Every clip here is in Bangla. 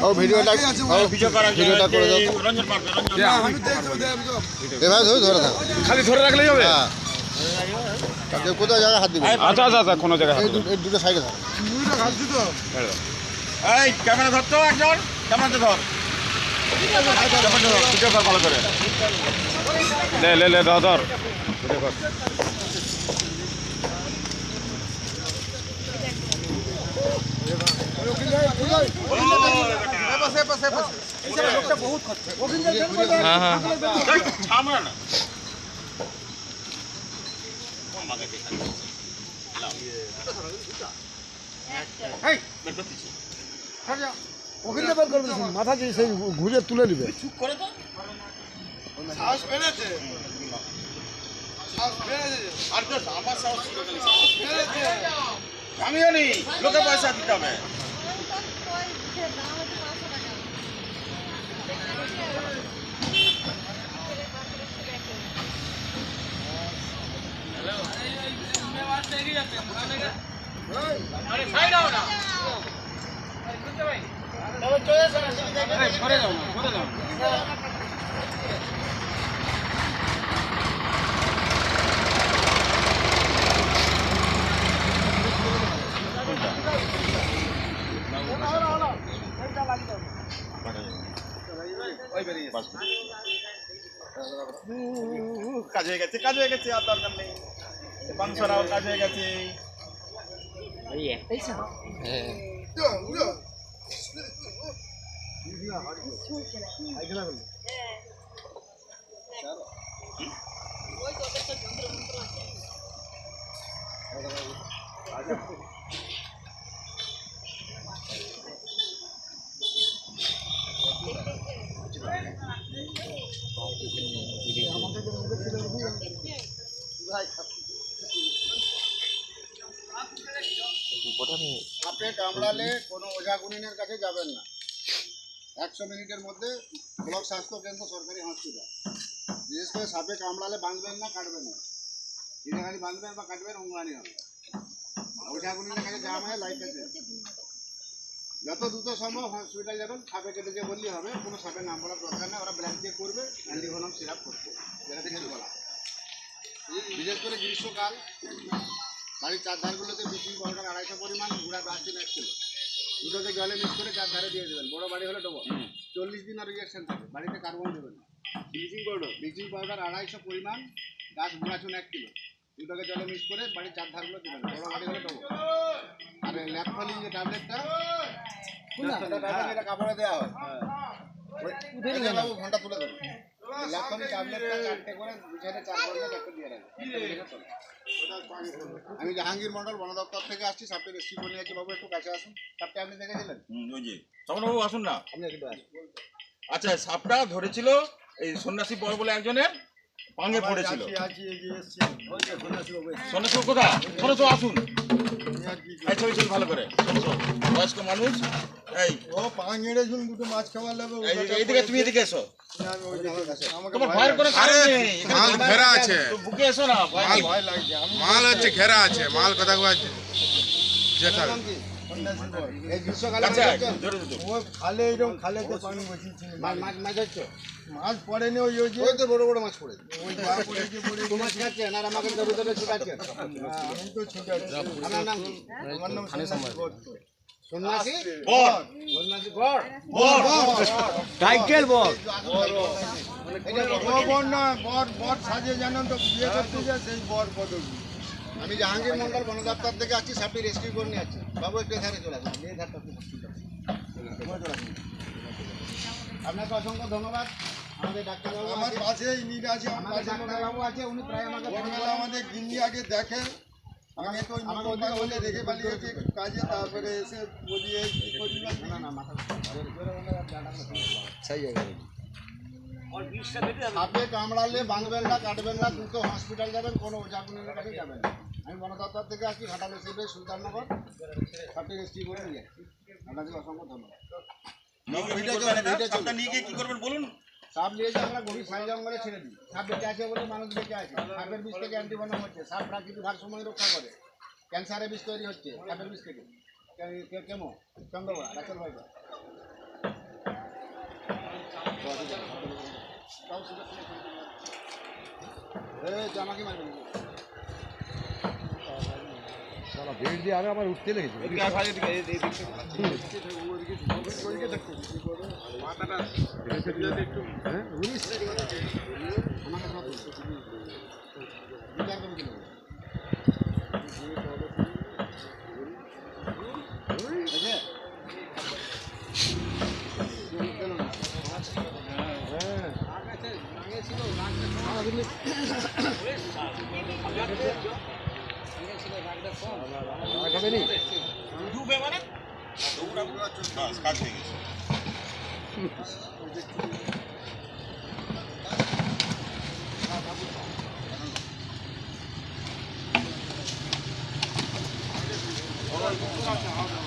ও ভিডিওটা ভিডিওটা করে দাও এভাবে ধরে ধরে থাকো খালি ধরে রাখলেই হবে হ্যাঁ কোথাও জায়গায় হাত দিবে আচ্ছা আচ্ছা আচ্ছা কোনো জায়গায় এই দু- এই দুটো সাইডে থাকো এই ক্যামেরা ধরতো একজন ক্যামেরাতে ধর ভিডিও কর ভালো করে লে লে লে ধর ধর ভিডিও কর হ্যাঁ হ্যাঁ। ওখানে বের করবে মাথা দিয়ে সেই ঘুরে তুলে নিবে। চুপ করে তো? আর তো আমার সাহস ছিল খালি সাহস। আমিও নি লোকে পয়সা দিতে হবে। কাজ হয়ে গেছে কাজ হয়ে গেছে আর দরকার নেই। পাংশরাও কাজ হয়ে গেছে। সাপে কামড়ালে কোনো ওঝা গুনিনের কাছে যাবেন না। একশো মিনিটের মধ্যে ব্লক স্বাস্থ্য কেন্দ্র সরকারি হসপিটাল বিশেষ করে সাপে কামড়ালে বাঁধবেন না, কাটবেন না। যেটা বাঁধবেন বা কাটবেন অঙ্গানি হবে। ওঝা গুনিনের কাছে যাওয়া হয় লাইফ আছে যত দ্রুত সম্ভব হসপিটাল যাবেন, সাপে কেটে কেটেছে বললেই হবে, কোনো সাপে নাম বলার দরকার নেই, ওরা ব্ল্যাক দিয়ে করবে অ্যান্টিভেনম সিরাপ করবে যেটা থেকে বলা। বিশেষ করে গ্রীষ্মকাল বাড়ির চার ধারগুলোতে ব্লিচিং পাউডার আড়াইশো পরিমাণ গুঁড়া ডাস্টবিন এক কিলো দুটোকে জলে মিক্স করে চার ধারে দিয়ে দেবেন। বড় বাড়ি হলে ডবল চল্লিশ দিন আর রিয়াকশন থাকে। বাড়িতে কার্বন দেবেন ব্লিচিং পাউডার ব্লিচিং পাউডার আড়াইশো পরিমাণ গাছ গুঁড়া চুন এক কিলো দুটোকে জলে মিক্স করে বাড়ির চার ধারগুলো দেবেন। বড় বাড়ি হলে ডবল আর ল্যাপথলিন যে ট্যাবলেটটা এটা কাপড়ে দেওয়া হয়। ওই ঘণ্টা তুলে দেবেন। ট্যাবলেটটা চারটে করে বিছানে চার ঘণ্টা দিয়ে রাখবেন। আমি জাহাঙ্গীর মন্ডল বন দপ্তর থেকে আসছি। সাপের রেসিপি নিয়ে আছে বাবু একটু কাছে আসুন। সাপটা আপনি দেখেছিলেন? হুম, ওই যে। তপনবাবু আসুন না। আপনি আচ্ছা সাপটা ধরেছিল এই সন্ন্যাসী বড় বলে একজনের। পাঙ্গে পড়েছিল। কোথা আসুন। এই ছবি ছবি ভালো করে। শোনো, শোনো। বয়স্ক মানুষ। এই। ও শুন দুটো মাছ খাওয়া লাগবে এইদিকে তুমি এদিকে এসো। আমাকে তোমার ভয়ের কোনো কারণ নেই। মাল ঘেরা আছে। বুকে এসো না ভয় লাগছে। মাল হচ্ছে ঘেরা আছে মাল কথা আছে। যেটা আচ্ছা ও খালে এরকম খালেতে পানি বসিয়েছিল মাছ মাছ মাছ পড়েনি ওই ওই ওই তো বড় বড় মাছ পড়ে ওই পা পড়েছে পড়ে তো মাছ খাচ্ছেন আর আমাকে ধরে ধরে ছুটাচ্ছেন আমি তো ছুটে আছি নাম আমার নাম সন্ন্যাসী ভট্ট। সন্ন্যাসী? বল সন্ন্যাসী টাইটেল বল এটা বর না বর বর সাজে জানেন তো বিয়ে করতে যায় সেই বর পদবী। আমি জাহাঙ্গীর মন্ডল বন দপ্তর থেকে আসছি সাপটি রেস্কিউ করে নিয়ে আসছি। বাবু একটু এখানে চলে আসুন। এই ধারটা আপনাকে অসংখ্য ধন্যবাদ। আমাদের ডাক্তারবাবু আমার আছে। পাশে আছে আমার ডাক্তারবাবু আছে উনি প্রায় আমাকে। আমাদের গিন্নি আগে দেখে। আমি তো ওই আমাকে বলে রেখে পালিয়েছি কাজে তারপরে এসে বলি এই কি করলাম না না মাথা জোরে বলে আর জানাটা শুনে নাও। সাপে কামড়ালে বাঁধবেন না কাটবেন না দ্রুত হসপিটাল যাবেন কোনো কাছে যাবেন না। আমি বন দপ্তর থেকে আসছি ঘাটাল শিবে সুলতাননগর সাপটি রেস্কিউ করে নিয়ে আপনাদের অসংখ্য ধন্যবাদ। সাপ নিয়েছে আমরা গভীর সাই জঙ্গলে ছেড়ে দিই। সাপ বেঁচে আছে বলে মানুষ বেঁচে আছে। সাপের বিষ থেকে অ্যান্টিবনম হচ্ছে। সাপ প্রাকৃতিক ভারসাম্য রক্ষা করে। ক্যান্সারের বিষ তৈরি হচ্ছে সাপের বিষ থেকে। কে- কে- কেমো? চন্দ্রবড়া ডাক্তার ভাই জামাকি মারবেন? সারা বেড দিয়ে আগে আমার উঠতে লেগেছে। এদিকে রাখবে নি ডুবে মানে ডুবরা পুরো বাস কাট হয়ে গেছে Oh,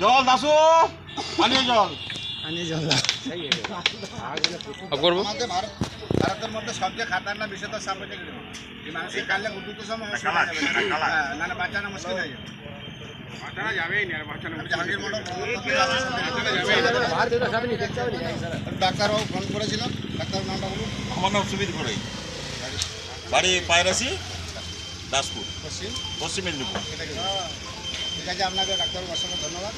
জল দাসু পানীয় জল পানীয় জল করব ভারতের মধ্যে সবচেয়ে খাতারনা বিষয় তো সাপে মানুষের কালে গুটুতে সময় না না বাঁচানো মুশকিল হয়ে যাবে ডাক্তারবাবু ফোন করেছিলাম ডাক্তার নামটা বলুন আমার নাম বাড়ি পায়রাসি দাসপুর পশ্চিম পশ্চিম মেদিনীপুর ঠিক আছে আপনাকে ডাক্তারবাবু অসংখ্য ধন্যবাদ।